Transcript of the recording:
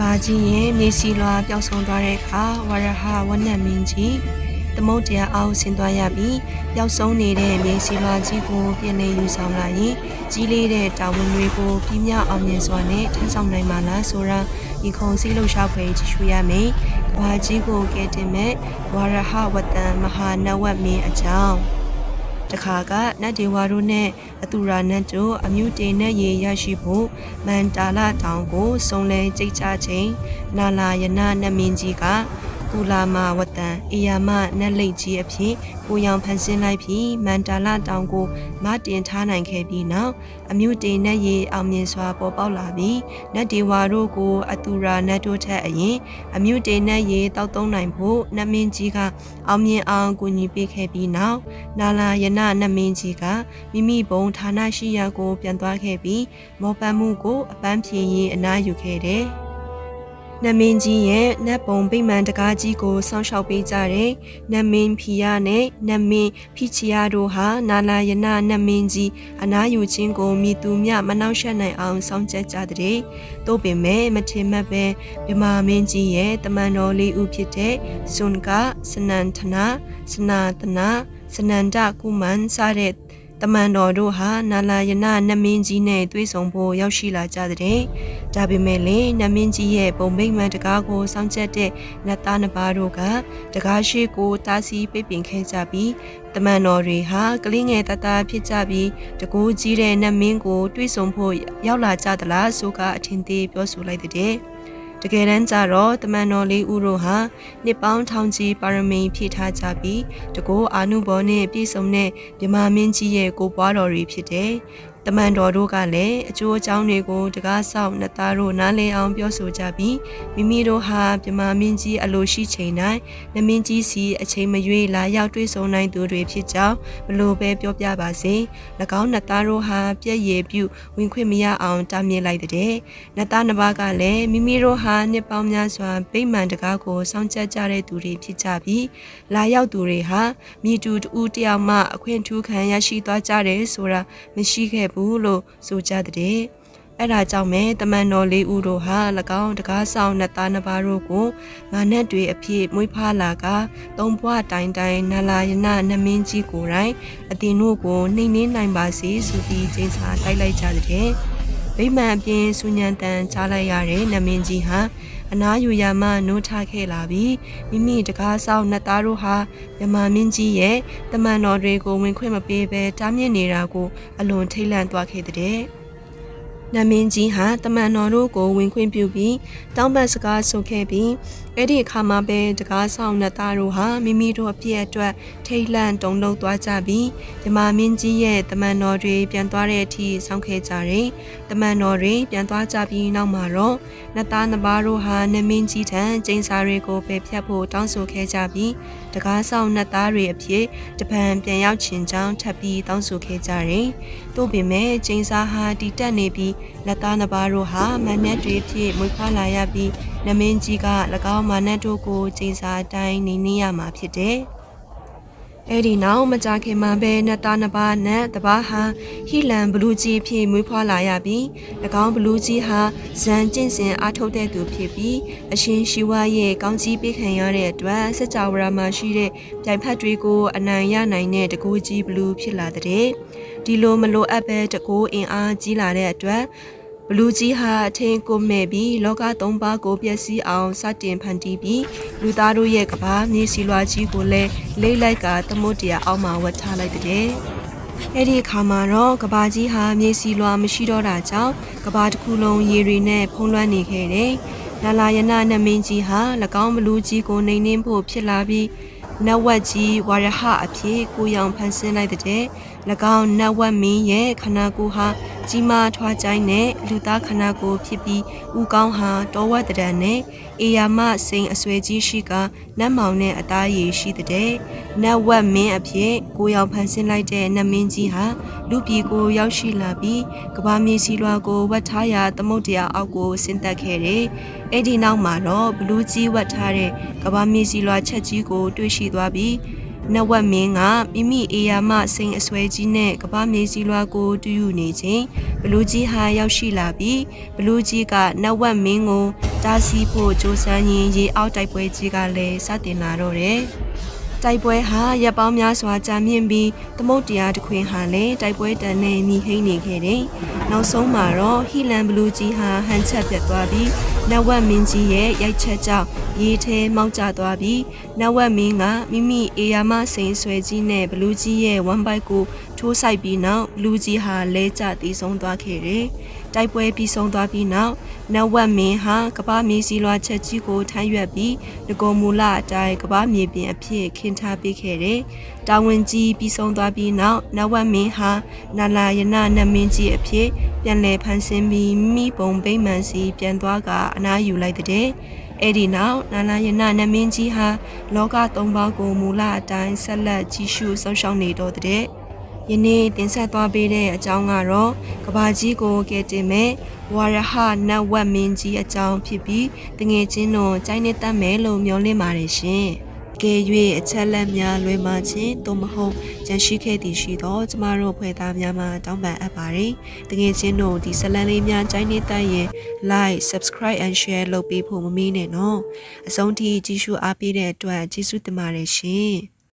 ဘာကြီးရဲ့မြေစီလွာပျောက်ဆုံးသွားတဲ့အခါဝရဟဝနတ်မင်းကြီးသမုတ်တရားအောင်ဆင်းသွားရပြီးပျောက်ဆုံးနေတဲ့မြေစီလွာကြီးကိုပြင်နေယူဆောင်လာရင်ကြီးလေးတဲ့တာဝန်တွေကိုပြင်းပြအောင်မြင်စွာနဲ့ထမ်းဆောင်နိုင်မှာလားဆိုတာဒီခုံစည်းလှုပ်ရှားဖွယ်ကြည့်ရှုရမယ်။ဘာကြီးကိုကဲတင်မဲ့ဝရဟဝတ္တန်မဟာနဝတ်မင်းအကြောင်း တခါကနတ်ဒေဝါတို့နဲ့အတူရာနတ်တို့အမျိုးတေနဲ့ရေရရှိဖို့မန္တာလတောင်ကိုစုံလဲကြိတ်ချချိန်နာလာယနာနတ်မင်းကြီးက ကူလာမဝတ္တန်အေယာမနတ်လိတ်ကြီးအဖြစ်ကိုရောင်ဖန်ဆင်းလိုက်ပြီးမန္တာလတောင်ကိုမတင်ထားနိုင်ခဲ့ပြီးနောက်အမျိုးတေနဲ့ရေအောင်မြင်စွာပေါ်ပေါက်လာပြီးနတ်ဒေဝါတို့ကိုအတူရာနတ်တို့ထက်အရင်အမျိုးတေနဲ့ရေတောက်သုံးနိုင်ဖို့နတ်မင်းကြီးကအောင်မြင်အောင်ကူညီပေးခဲ့ပြီးနောက်နာလာယနာနတ်မင်းကြီးကမိမိဘုံဌာနရှိရာကိုပြန်သွားခဲ့ပြီးမောပန်းမှုကိုအပန်းဖြေရေးအနားယူခဲ့တယ်။ နတ်မင်းကြီးရဲ့နတ်ပုံဗိမာန်တကားကြီးကိုစောင့်ရှောက်ပေးကြတဲ့နတ်မင်းဖီယာနဲ့နတ်မင်းဖီချီယာတို့ဟာနာလာယနာနတ်မင်းကြီးအနားယူခြင်းကိုမိသူမြမနှောက်ယှက်နိုင်အောင်စောင့်ကြကြတဲ့။တို့ပင်မဲ့မထင်မှတ်ပဲမြမမင်းကြီးရဲ့တမန်တော်လေးဦးဖြစ်တဲ့စွန်ကစနန်ထနာစနာတနာစနန္ဒကုမန်စတဲ့ တမန်တော်တို့ဟာနာလာယနာနတ်မင်းကြီးနဲ့တွေ့ဆုံဖို့ရောက်ရှိလာကြတဲ့။ဒါပေမဲ့လည်းနတ်မင်းကြီးရဲ့ပုံမိတ်မှန်တကားကိုစောင့်ကြက်တဲ့နတ်သားနှစ်ပါးတို့ကတကားရှိကိုတားဆီးပိတ်ပင်ခဲ့ကြပြီးတမန်တော်တွေဟာကလေးငယ်တသားဖြစ်ကြပြီးတကိုးကြီးတဲ့နတ်မင်းကိုတွေ့ဆုံဖို့ရောက်လာကြသလားဆိုကအထင်သေးပြောဆိုလိုက်တဲ့။တ ကယ်တမ်းကျတော့တမန်တော်လေးဦးတို့ဟာနှစ်ပေါင်းထောင်ချီပါရမီဖြည့်ထားကြပြီးတကောအာနုဘောနဲ့ပြည့်စုံတဲ့မြမမင်းကြီးရဲ့ကိုပွားတော်တွေဖြစ်တယ်။ တမန်တော်တို့ကလည်းအကျိုးအကြောင်းတွေကိုတကားဆောက်နှစ်သားတို့နားလည်အောင်ပြောဆိုကြပြီးမိမိတို့ဟာမြမမင်းကြီးအလိုရှိချိန်တိုင်းနမင်းကြီးစီအချိန်မရွေးလာရောက်တွေ့ဆုံနိုင်သူတွေဖြစ်ကြောင်းဘလို့ပဲပြောပြပါစေ၎င်းနှစ်သားတို့ဟာပြည့်ရည်ပြုဝင်ခွင့်မရအောင်တားမြစ်လိုက်တဲ့နှစ်သားနှစ်ပါးကလည်းမိမိတို့ဟာနှစ်ပေါင်းများစွာဗိမာန်တကားကိုစောင့်ကြကြတဲ့သူတွေဖြစ်ကြပြီးလာရောက်သူတွေဟာမိတူတူတယောက်မှအခွင့်ထူးခံရရှိသွားကြတယ်ဆိုတာမရှိခဲ့ဘူးလို့ဆိုကြတဲ့အဲ့ဒါကြောင့်မဲတမန်တော်လေးဦးတို့ဟာ၎င်းတကားဆောင်နှစ်သားနှစ်ပါးတို့ကိုငါနဲ့တွေအဖြစ်မွေးဖွားလာကသုံးဘွားတိုင်တိုင်နလာယနာနမင်းကြီးကိုယ်တိုင်အတင်တို့ကိုနှိမ်နှင်းနိုင်ပါစေဆိုပြီးကျင်းစာတိုက်လိုက်ကြတဲ့ဗိမာန်အပြင်ဆူညံတန်ကြားလိုက်ရတဲ့နမင်းကြီးဟာ အနာယူရမှနိုးထခဲ့လာပြီးမိမိတကားဆောင်နှစ်သားတို့ဟာမြမမင်းကြီးရဲ့တမန်တော်တွေကိုဝင်ခွင့်မပေးဘဲတားမြစ်နေတာကိုအလွန်ထိတ်လန့်သွားခဲ့တဲ့ နမင်းကြီးဟာတမန်တော်တို့ကိုဝင်ခွင့်ပြုပြီးတောင်းပန်စကားဆိုခဲ့ပြီးအဲ့ဒီအခါမှာပဲတကားဆောင်နှစ်သားတို့ဟာမိမိတို့အပြည့်အတွက်ထိတ်လန့်တုန်လှုပ်သွားကြပြီးမြမမင်းကြီးရဲ့တမန်တော်တွေပြန်သွားတဲ့အထိစောင့်ခဲ့ကြတယ်။တမန်တော်တွေပြန်သွားကြပြီးနောက်မှာတော့နှစ်သားနှစ်ပါးတို့ဟာနမင်းကြီးထံကျင်းစာတွေကိုပယ်ဖြတ်ဖို့တောင်းဆိုခဲ့ကြပြီးတကားဆောင်နှစ်သားတွေအဖြစ်တပံပြန်ရောက်ချင်ကြောင်းထပ်ပြီးတောင်းဆိုခဲ့ကြတယ်။ သို့ပေမဲ့ကျင်းစာဟာတည်တက်နေပြီးလက်သားနှစ်ပါးတို့ဟာမန်နက်တွေဖြစ်မွေးဖွားလာရပြီးနမင်းကြီးက၎င်းမာနတ်တို့ကိုကျင်းစာတိုင်းနေနေရမှာဖြစ်တယ်။ အဲ့ဒီနောက်မကြခင်မှာပဲနတ်သားနှစ်ပါးနဲ့တပားဟာဟီလန်ဘလူးကြီးဖြစ်မွေးဖွားလာရပြီး၎င်းဘလူးကြီးဟာဇန်ကျင့်စဉ်အားထုတ်တဲ့သူဖြစ်ပြီးအရှင်ရှိဝါရဲ့ကောင်းကြီးပေးခံရတဲ့အတွက်စကြဝဠာမှာရှိတဲ့ပြိုင်ဖက်တွေကိုအနိုင်ရနိုင်တဲ့တကူကြီးဘလူးဖြစ်လာတဲ့ဒီလိုမလိုအပ်ပဲတကူအင်အားကြီးလာတဲ့အတွက် ဘလူးကြီးဟာအထင်ကိုမဲ့ပြီးလောကသုံးပါးကိုပျက်စီးအောင်စတင်ဖန်တီးပြီးလူသားတို့ရဲ့ကဘာမြေစီလွာကြီးကိုလည်းလိမ့်လိုက်ကသမုတ်တရားအောက်မှာဝတ်ထားလိုက်တဲ့အဲ့ဒီအခါမှာတော့ကဘာကြီးဟာမြေစီလွာမရှိတော့တာကြောင့်ကဘာတစ်ခုလုံးရေတွေနဲ့ဖုံးလွှမ်းနေခဲ့တယ်။လာလာယနာနမင်းကြီးဟာ၎င်းဘလူးကြီးကိုနှိမ်နှင်းဖို့ဖြစ်လာပြီးနတ်ဝက်ကြီးဝါရဟအဖြစ်ကိုရောင်ဖန်ဆင်းလိုက်တဲ့၎ င်းနတ်ဝက်မင်းရဲ့ခန္ဓာကိုယ်ဟာကြီးမားထွားကြိုင်းတဲ့လူသားခန္ဓာကိုယ်ဖြစ်ပြီးဦးကောင်းဟာတောဝတ်တရံနဲ့အေယာမစိန်အဆွဲကြီးရှိကနတ်မောင်နဲ့အသားရည်ရှိတဲ့နတ်ဝက်မင်းအဖြစ်ကိုရောင်ဖန်ဆင်းလိုက်တဲ့နတ်မင်းကြီးဟာလူပြည်ကိုရောက်ရှိလာပြီးကဘာမြေစီလွာကိုဝတ်ထားရာသမုတ်တရားအောက်ကိုဆင်းသက်ခဲ့တယ်။အဲ့ဒီနောက်မှာတော့ဘလူးကြီးဝတ်ထားတဲ့ကဘာမြေစီလွာချက်ကြီးကိုတွေ့ရှိသွားပြီး နဝက်မင်းကမိမိအေယာမစိန်အဆွဲကြီးနဲ့ကပားမြေစီလွားကိုတူးယူနေချိန်ဘလူးကြီးဟာရောက်ရှိလာပြီးဘလူးကြီးကနဝက်မင်းကိုတားဆီးဖို့ကြိုးစားရင်းရေအောက်တိုက်ပွဲကြီးကလည်းစတင်လာတော့တယ်။ တိုက်ပွဲဟာရပ်ပေါင်းများစွာကြာမြင့်ပြီးသမုတ်တရားတစ်ခွင်ဟာလည်းတိုက်ပွဲတန်နဲ့ညီဟိမ့်နေခဲ့တယ်။နောက်ဆုံးမှာတော့ဟီလန်ဘလူးကြီးဟာဟန်ချက်ပြတ်သွားပြီးနဝက်မင်းကြီးရဲ့ရိုက်ချက်ကြောင့်ရေထဲမောက်ကျသွားပြီးနဝက်မင်းကမိမိအေယာမစိန်ဆွဲကြီးနဲ့ဘလူးကြီးရဲ့ဝမ်ဘိုက်ကိုထိုးဆိုင်ပြီးနောက်ဘလူးကြီးဟာလဲကျတည်ဆုံးသွားခဲ့တယ်။ တိုက်ပွဲပြီးဆုံးသွားပြီးနောက်နဝက်မင်းဟာကပ္ပမြေစီလွာချက်ကြီးကိုထမ်းရွက်ပြီးငကုံမူလအတိုင်းကပ္ပမြေပြင်အဖြစ်ခင်းထားပေးခဲ့တယ်။တာဝန်ကြီးပြီးဆုံးသွားပြီးနောက်နဝက်မင်းဟာနာလာယနာနမင်းကြီးအဖြစ်ပြန်လည်ဖန်ဆင်းပြီးမိဘုံဗိမ္မာန်စီပြန်သွားကအနားယူလိုက်တဲ့အဲ့ဒီနောက်နာနာယနာနမင်းကြီးဟာလောကသုံးပါးကိုမူလအတိုင်းဆက်လက်ကြီးရှုဆောင်ရှောက်နေတော့တဲ့ ယနေ့တင်ဆက်သွားပေးတဲ့အကြောင်းကတော့ကဘာကြီးကိုကဲတင်မဲ့ဝါရဟနတ်ဝတ်မင်းကြီးအကြောင်းဖြစ်ပြီးတငယ်ချင်းတို့ကြိုင်းနေတတ်မယ်လို့မျှော်လင့်ပါတယ်ရှင်။ကဲ၍အချက်လက်များလွယ်မှချင်းသို့မဟုတ်ကြန့်ရှိခဲ့သည်ရှိသောကျမတို့ဖွဲ့သားများမှတောင်းပန်အပ်ပါတယ်။တငယ်ချင်းတို့ဒီဇလန်လေးများကြိုင်းနေတတ်ရင် like subscribe and share လုပ်ပေးဖို့မမေ့နဲ့နော်။အဆုံးထိကြည့်ရှုအားပေးတဲ့အတွက်ကျေးဇူးတင်ပါတယ်ရှင်။